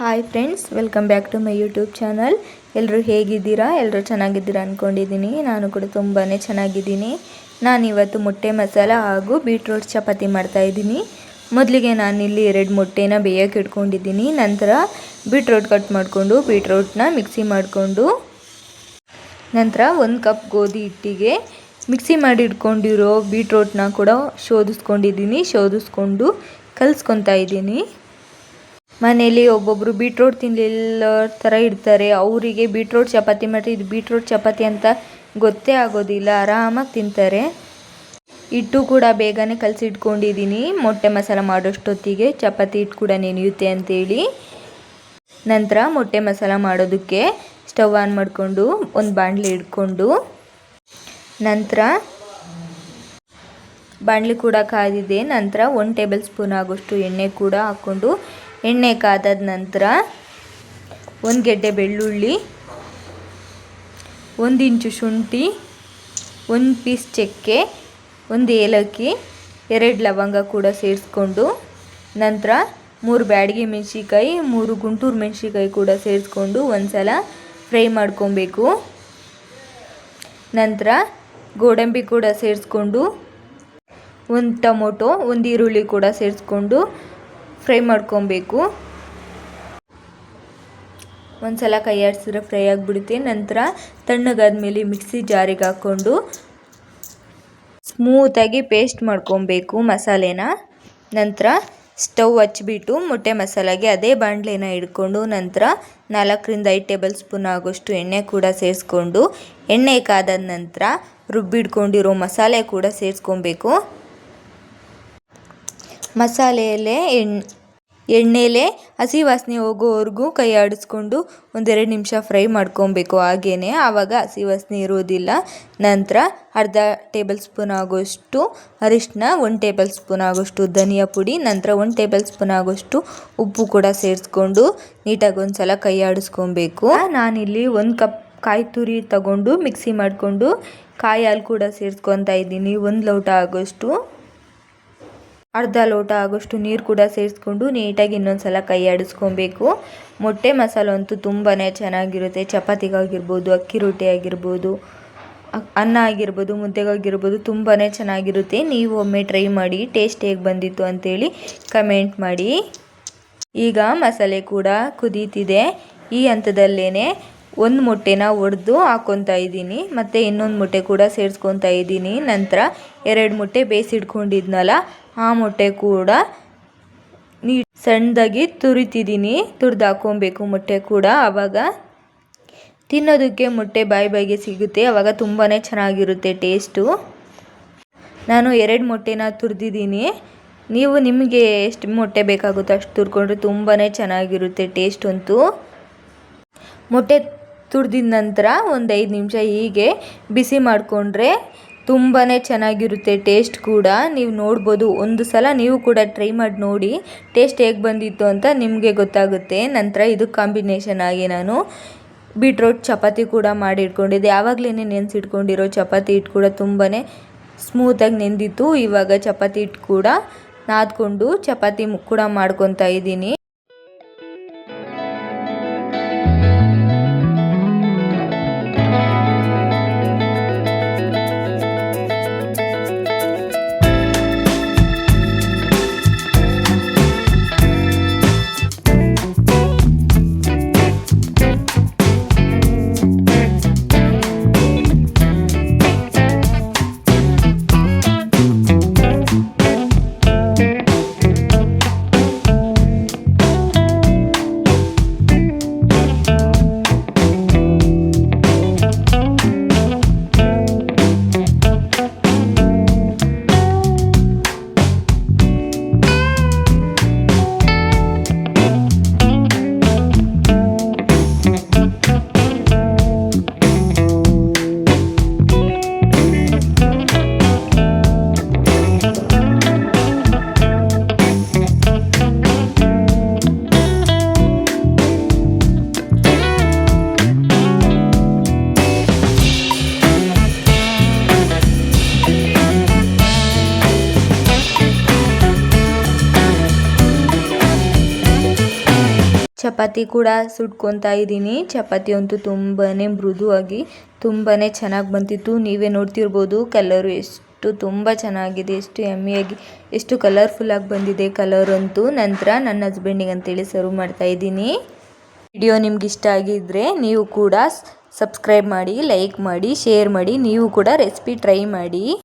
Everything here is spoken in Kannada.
Hi friends welcome back to my YouTube channel ಎಲ್ಲರೂ ಹೇಗಿದ್ದೀರಾ? ಎಲ್ಲರೂ ಚೆನ್ನಾಗಿದ್ದೀರಾ ಅಂದ್ಕೊಂಡಿದ್ದೀನಿ ನಾನು ಕೂಡ ತುಂಬಾ ಚೆನ್ನಾಗಿದ್ದೀನಿ. ನಾನಿವತ್ತು ಮೊಟ್ಟೆ ಮಸಾಲ ಹಾಗೂ ಬೀಟ್ರೋಟ್ ಚಪಾತಿ ಮಾಡ್ತಾಯಿದ್ದೀನಿ ಮೊದಲಿಗೆ ನಾನಿಲ್ಲಿ ಎರಡು ಮೊಟ್ಟೆನ ಬೇಯಕ್ಕೆ ಇಟ್ಕೊಂಡಿದ್ದೀನಿ. ನಂತರ ಬೀಟ್ರೋಟ್ ಕಟ್ ಮಾಡಿಕೊಂಡು ಬೀಟ್ರೋಟ್ನ ಮಿಕ್ಸಿ ಮಾಡಿಕೊಂಡು, ನಂತರ ಒಂದು ಕಪ್ ಗೋಧಿ ಹಿಟ್ಟಿಗೆ ಮಿಕ್ಸಿ ಮಾಡಿ ಇಟ್ಕೊಂಡಿರೋ ಬೀಟ್ರೋಟ್ನ ಕೂಡ ಶೋಧಿಸ್ಕೊಂಡಿದ್ದೀನಿ. ಶೋಧಿಸ್ಕೊಂಡು ಕಲಿಸ್ಕೊತಾ ಇದ್ದೀನಿ. ಮನೇಲಿ ಒಬ್ಬೊಬ್ಬರು ಬೀಟ್ರೋಟ್ ತಿನ್ನಲಿಲ್ಲ ಥರ ಇರ್ತಾರೆ ಅವರಿಗೆ ಬೀಟ್ರೋಟ್ ಚಪಾತಿ ಮಾಡಿರಿ ಇದು ಬೀಟ್ರೋಟ್ ಚಪಾತಿ ಅಂತ ಗೊತ್ತೇ ಆಗೋದಿಲ್ಲ. ಆರಾಮಾಗಿ ತಿಂತಾರೆ. ಹಿಟ್ಟು ಕೂಡ ಬೇಗನೆ ಕಲಸಿ ಇಟ್ಕೊಂಡಿದ್ದೀನಿ ಮೊಟ್ಟೆ ಮಸಾಲ ಮಾಡೋಷ್ಟೊತ್ತಿಗೆ ಚಪಾತಿ ಹಿಟ್ಟು ಕೂಡ ನೆನೆಯುತ್ತೆ ಅಂತೇಳಿ. ನಂತರ ಮೊಟ್ಟೆ ಮಸಾಲ ಮಾಡೋದಕ್ಕೆ ಸ್ಟವ್ ಆನ್ ಮಾಡಿಕೊಂಡು ಒಂದು ಬಾಣಲೆ ಇಟ್ಕೊಂಡು ನಂತರ ಬಾಣಲೆ ಕೂಡ ಕಾದಿದೆ. ನಂತರ ಒಂದು ಟೇಬಲ್ ಸ್ಪೂನ್ ಆಗೋಷ್ಟು ಎಣ್ಣೆ ಕೂಡ ಹಾಕ್ಕೊಂಡು ಎಣ್ಣೆ ಕಾದದ ನಂತರ ಒಂದು ಗೆಡ್ಡೆ ಬೆಳ್ಳುಳ್ಳಿ, ಒಂದು ಇಂಚು ಶುಂಠಿ, ಒಂದು ಪೀಸ್ ಚಕ್ಕೆ, ಒಂದು ಏಲಕ್ಕಿ, ಎರಡು ಲವಂಗ ಕೂಡ ಸೇರಿಸ್ಕೊಂಡು ನಂತರ ಮೂರು ಬ್ಯಾಡಿಗೆ ಮೆಣಸಿಕಾಯಿ ಮೂರು ಗುಂಟೂರು ಮೆಣಸಿಕಾಯಿ ಕೂಡ ಸೇರಿಸ್ಕೊಂಡು ಒಂದು ಸಲ ಫ್ರೈ ಮಾಡ್ಕೊಬೇಕು. ನಂತರ ಗೋಡಂಬಿ ಕೂಡ ಸೇರಿಸ್ಕೊಂಡು, ಒಂದು ಟೊಮೊಟೊ, ಒಂದು ಈರುಳ್ಳಿ ಕೂಡ ಸೇರಿಸ್ಕೊಂಡು ಫ್ರೈ ಮಾಡ್ಕೊಬೇಕು. ಒಂದು ಸಲ ಕೈ ಆಡಿಸಿದ್ರೆ ಫ್ರೈ ಆಗಿಬಿಡುತ್ತೆ. ನಂತರ ತಣ್ಣಗಾದ್ಮೇಲೆ ಮಿಕ್ಸಿ ಜಾರಿಗೆ ಹಾಕ್ಕೊಂಡು ಸ್ಮೂತಾಗಿ ಪೇಸ್ಟ್ ಮಾಡ್ಕೊಬೇಕು ಮಸಾಲೆನ. ನಂತರ ಸ್ಟವ್ ಹಚ್ಬಿಟ್ಟು ಮೊಟ್ಟೆ ಮಸಾಲೆಗೆ ಅದೇ ಬಾಂಡ್ಲೇನ ಇಡ್ಕೊಂಡು ನಂತರ ನಾಲ್ಕರಿಂದ ಐದು ಟೇಬಲ್ ಸ್ಪೂನ್ ಆಗೋಷ್ಟು ಎಣ್ಣೆ ಕೂಡ ಸೇರಿಸ್ಕೊಂಡು, ಎಣ್ಣೆ ಕಾದ ನಂತರ ರುಬ್ಬಿಡ್ಕೊಂಡಿರೋ ಮಸಾಲೆ ಕೂಡ ಸೇರಿಸ್ಕೊಬೇಕು. ಮಸಾಲೆಯಲ್ಲೇ ಎಣ್ಣೆ ಎಣ್ಣೆಲೇ ಹಸಿ ವಾಸನೆ ಹೋಗೋವರೆಗೂ ಕೈ ಆಡಿಸ್ಕೊಂಡು ಒಂದೆರಡು ನಿಮಿಷ ಫ್ರೈ ಮಾಡ್ಕೊಬೇಕು. ಹಾಗೇ ಆವಾಗ ಹಸಿ ವಾಸನೆ ಇರೋದಿಲ್ಲ. ನಂತರ ಅರ್ಧ ಟೇಬಲ್ ಸ್ಪೂನ್ ಆಗೋಷ್ಟು ಅರಿಶಿನ ಒಂದು ಟೇಬಲ್ ಸ್ಪೂನ್ ಆಗೋಷ್ಟು ಧನಿಯಾ ಪುಡಿ, ನಂತರ ಒಂದು ಟೇಬಲ್ ಸ್ಪೂನ್ ಆಗೋಷ್ಟು ಉಪ್ಪು ಕೂಡ ಸೇರಿಸ್ಕೊಂಡು ನೀಟಾಗಿ ಒಂದು ಸಲ ಕೈ ಆಡಿಸ್ಕೊಬೇಕು ನಾನಿಲ್ಲಿ ಒಂದು ಕಪ್ ಕಾಯಿ ತುರಿ ತಗೊಂಡು ಮಿಕ್ಸಿ ಮಾಡಿಕೊಂಡು ಕಾಯಿ ಹಾಲು ಕೂಡ ಸೇರಿಸ್ಕೊತಾ ಇದ್ದೀನಿ. ಒಂದು ಲೋಟ ಆಗೋಷ್ಟು ಅರ್ಧ ಲೋಟ ಆಗೋಷ್ಟು ನೀರು ಕೂಡ ಸೇರಿಸ್ಕೊಂಡು ನೀಟಾಗಿ ಇನ್ನೊಂದು ಸಲ ಕೈ ಆಡಿಸ್ಕೊಬೇಕು. ಮೊಟ್ಟೆ ಮಸಾಲ ಅಂತೂ ತುಂಬಾ ಚೆನ್ನಾಗಿರುತ್ತೆ. ಚಪಾತಿಗಾಗಿರ್ಬೋದು, ಅಕ್ಕಿ ರೊಟ್ಟಿ ಆಗಿರ್ಬೋದು ಅನ್ನ ಆಗಿರ್ಬೋದು, ಮುದ್ದೆಗಾಗಿರ್ಬೋದು ತುಂಬಾ ಚೆನ್ನಾಗಿರುತ್ತೆ. ನೀವು ಒಮ್ಮೆ ಟ್ರೈ ಮಾಡಿ, ಟೇಸ್ಟ್ ಹೇಗೆ ಬಂದಿತ್ತು ಅಂತೇಳಿ ಕಮೆಂಟ್ ಮಾಡಿ. ಈಗ ಮಸಾಲೆ ಕೂಡ ಕುದೀತಿದೆ. ಈ ಹಂತದಲ್ಲೇ ಒಂದು ಮೊಟ್ಟೆನ ಒಡೆದು ಹಾಕ್ಕೊತಾ ಇದ್ದೀನಿ, ಮತ್ತು ಇನ್ನೊಂದು ಮೊಟ್ಟೆ ಕೂಡ ಸೇರಿಸ್ಕೊತಾ ಇದ್ದೀನಿ. ನಂತರ ಎರಡು ಮೊಟ್ಟೆ ಬೇಯಿಸಿಟ್ಕೊಂಡಿದ್ನಲ್ಲ, ಆ ಮೊಟ್ಟೆ ಕೂಡ ನೀ ಸಣ್ಣದಾಗಿ ತುರಿತಿದ್ದೀನಿ. ತುರಿದು ಹಾಕ್ಕೊಬೇಕು ಮೊಟ್ಟೆ ಕೂಡ. ಆವಾಗ ತಿನ್ನೋದಕ್ಕೆ ಮೊಟ್ಟೆ ಬಾಯಿ ಬಾಯಿಗೆ ಸಿಗುತ್ತೆ. ಆವಾಗ ತುಂಬಾ ಚೆನ್ನಾಗಿರುತ್ತೆ ಟೇಸ್ಟು. ನಾನು ಎರಡು ಮೊಟ್ಟೆನ ತುರಿದಿದ್ದೀನಿ. ನೀವು ನಿಮಗೆ ಎಷ್ಟು ಮೊಟ್ಟೆ ಬೇಕಾಗುತ್ತೋ ಅಷ್ಟು ತುರ್ಕೊಂಡ್ರೆ ತುಂಬಾ ಚೆನ್ನಾಗಿರುತ್ತೆ ಟೇಸ್ಟ್ ಅಂತೂ ಮೊಟ್ಟೆ ತುರಿದಿದ ನಂತರ ಒಂದು ಐದು ನಿಮಿಷ ಹೀಗೆ ಬಿಸಿ ಮಾಡಿಕೊಂಡ್ರೆ ತುಂಬಾ ಚೆನ್ನಾಗಿರುತ್ತೆ ಟೇಸ್ಟ್ ಕೂಡ. ನೀವು ನೋಡ್ಬೋದು, ಒಂದು ಸಲ ನೀವು ಕೂಡ ಟ್ರೈ ಮಾಡಿ ನೋಡಿ ಟೇಸ್ಟ್ ಹೇಗೆ ಬಂದಿತ್ತು ಅಂತ ನಿಮಗೆ ಗೊತ್ತಾಗುತ್ತೆ. ನಂತರ ಇದು ಕಾಂಬಿನೇಷನ್ ಆಗಿ ನಾನು ಬೀಟ್ರೋಟ್ ಚಪಾತಿ ಕೂಡ ಮಾಡಿ ಇಟ್ಕೊಂಡಿದ್ದೆ ಆವಾಗಲೇ ನೆನೆಸಿಟ್ಕೊಂಡಿರೋ ಚಪಾತಿ ಹಿಟ್ಟು ಕೂಡ ತುಂಬಾ ಸ್ಮೂತಾಗಿ ನೆಂದಿತ್ತು. ಇವಾಗ ಚಪಾತಿ ಹಿಟ್ಟು ಕೂಡ ನಾದ್ಕೊಂಡು ಚಪಾತಿ ಕೂಡ ಮಾಡ್ಕೊತಾ ಇದ್ದೀನಿ. ಚಪಾತಿ ಕೂಡ ಸುಟ್ಕೊತಾ ಇದ್ದೀನಿ. ಚಪಾತಿ ಅಂತೂ ತುಂಬಾ ಮೃದುವಾಗಿ ತುಂಬಾ ಚೆನ್ನಾಗಿ ಬಂದಿತ್ತು ನೀವೇ ನೋಡ್ತಿರ್ಬೋದು, ಕಲರು ಎಷ್ಟು ತುಂಬ ಚೆನ್ನಾಗಿದೆ, ಎಷ್ಟು ಯಮ್ಮಿಯಾಗಿ, ಎಷ್ಟು ಕಲರ್ಫುಲ್ಲಾಗಿ ಬಂದಿದೆ ಕಲರ್ ಅಂತೂ. ನಂತರ ನನ್ನ ಹಸ್ಬೆಂಡಿಗೆ ಅಂತೇಳಿ ಸರ್ವ್ ಮಾಡ್ತಾ ಇದ್ದೀನಿ. ವಿಡಿಯೋ ನಿಮ್ಗೆ ಇಷ್ಟ ಆಗಿದ್ದರೆ ನೀವು ಕೂಡ ಸಬ್ಸ್ಕ್ರೈಬ್ ಮಾಡಿ ಲೈಕ್ ಮಾಡಿ ಶೇರ್ ಮಾಡಿ, ನೀವು ಕೂಡ ರೆಸಿಪಿ ಟ್ರೈ ಮಾಡಿ.